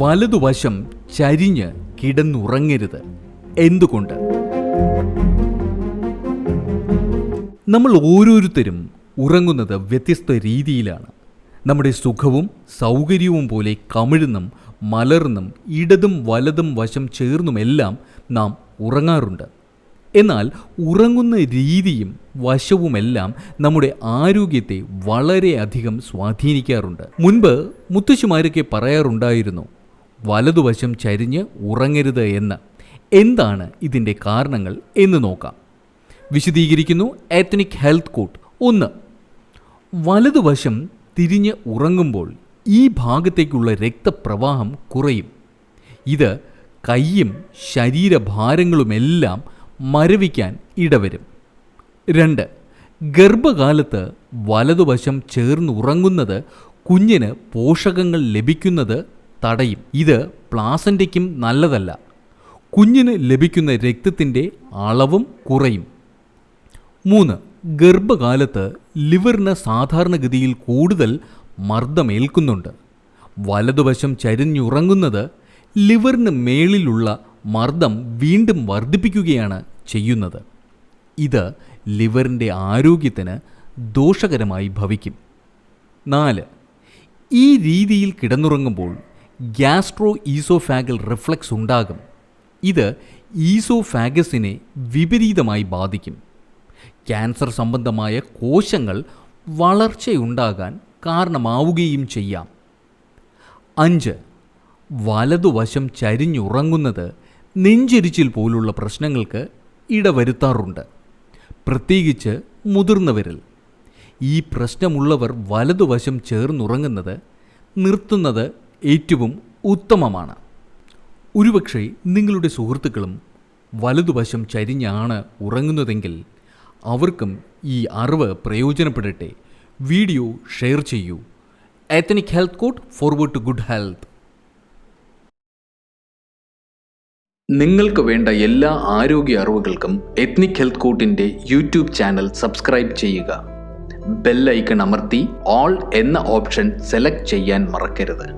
വലതുവശം ചരിഞ്ഞ് കിടന്നുറങ്ങരുത്. എന്തുകൊണ്ട്? നമ്മൾ ഓരോരുത്തരും ഉറങ്ങുന്നത് വ്യത്യസ്ത രീതിയിലാണ്. നമ്മുടെ സുഖവും സൗകര്യവും പോലെ കമിഴ്ന്നും മലർന്നും ഇടതും വലതും വശം ചേർന്നുമെല്ലാം നാം ഉറങ്ങാറുണ്ട്. എന്നാൽ ഉറങ്ങുന്ന രീതിയും വശവുമെല്ലാം നമ്മുടെ ആരോഗ്യത്തെ വളരെയധികം സ്വാധീനിക്കാറുണ്ട്. മുൻപ് മുത്തശ്ശിമാരൊക്കെ പറയാറുണ്ടായിരുന്നു വലതുവശം ചരിഞ്ഞ് ഉറങ്ങരുത് എന്ന്. എന്താണ് ഇതിന്റെ കാരണങ്ങൾ എന്ന് നോക്കാം. വിശദീകരിക്കുന്നു എത്നിക് ഹെൽത്ത് കോട്ട് ഒന്ന്. വലതുവശം തിരിഞ്ഞ് ഉറങ്ങുമ്പോൾ ഈ ഭാഗത്തേക്കുള്ള രക്തപ്രവാഹം കുറയും. ഇത് കൈയും ശരീരഭാരങ്ങളുമെല്ലാം മരവിക്കാൻ ഇടവരും. രണ്ട്. ഗർഭകാലത്ത് വലതുവശം ചേർന്നുറങ്ങുന്നത് കുഞ്ഞിന് പോഷകങ്ങൾ ലഭിക്കുന്നത് തടയും. ഇത് പ്ലാസന്റയ്ക്കും നല്ലതല്ല. കുഞ്ഞിന് ലഭിക്കുന്ന രക്തത്തിന്റെ അളവും കുറയും. മൂന്ന് ഗർഭകാലത്ത് ലിവറിന് സാധാരണഗതിയിൽ കൂടുതൽ മർദ്ദമേൽക്കുന്നുണ്ട്. വലതുവശം ചരിഞ്ഞുറങ്ങുന്നത് ലിവറിന് മേളിലുള്ള മർദ്ദം വീണ്ടും വർദ്ധിപ്പിക്കുകയാണ് ചെയ്യുന്നത്. ഇത് ലിവറിന്റെ ആരോഗ്യത്തിന് ദോഷകരമായി ഭവിക്കും. നാല് ഈ രീതിയിൽ കിടന്നുറങ്ങുമ്പോൾ ഗ്യാസ്ട്രോ ഈസോഫാഗൽ റിഫ്ലക്സ് ഉണ്ടാകും. ഇത് ഈസോഫാഗസിനെ വിപരീതമായി ബാധിക്കും. ക്യാൻസർ സംബന്ധമായ കോശങ്ങൾ വളർച്ചയുണ്ടാകാൻ കാരണമാവുകയും ചെയ്യാം. അഞ്ച് വലതുവശം ചരിഞ്ഞുറങ്ങുന്നത് നെഞ്ചിരിച്ചിൽ പോലുള്ള പ്രശ്നങ്ങൾക്ക് ഇടവരുത്താറുണ്ട്. പ്രത്യേകിച്ച് മുതിർന്നവരിൽ ഈ പ്രശ്നമുള്ളവർ വലതുവശം ചേർന്നുറങ്ങുന്നത് നിർത്തുന്നത് ഏറ്റവും ഉത്തമമാണ്. ഒരുപക്ഷെ നിങ്ങളുടെ സുഹൃത്തുക്കളും വലതുവശം ചരിഞ്ഞാണ് ഉറങ്ങുന്നതെങ്കിൽ അവർക്കും ഈ അറിവ് പ്രയോജനപ്പെടട്ടെ. വീഡിയോ ഷെയർ ചെയ്യൂ. Ethnic health code forward to good health നിങ്ങൾക്ക് വേണ്ട എല്ലാ ആരോഗ്യ അറിവുകൾക്കും എത്നിക് ഹെൽത്ത് കോട്ടിന്റെ യൂട്യൂബ് ചാനൽ സബ്സ്ക്രൈബ് ചെയ്യുക. ബെല്ലൈക്കൺ അമർത്തി ഓൾ എന്ന ഓപ്ഷൻ സെലക്ട് ചെയ്യാൻ മറക്കരുത്.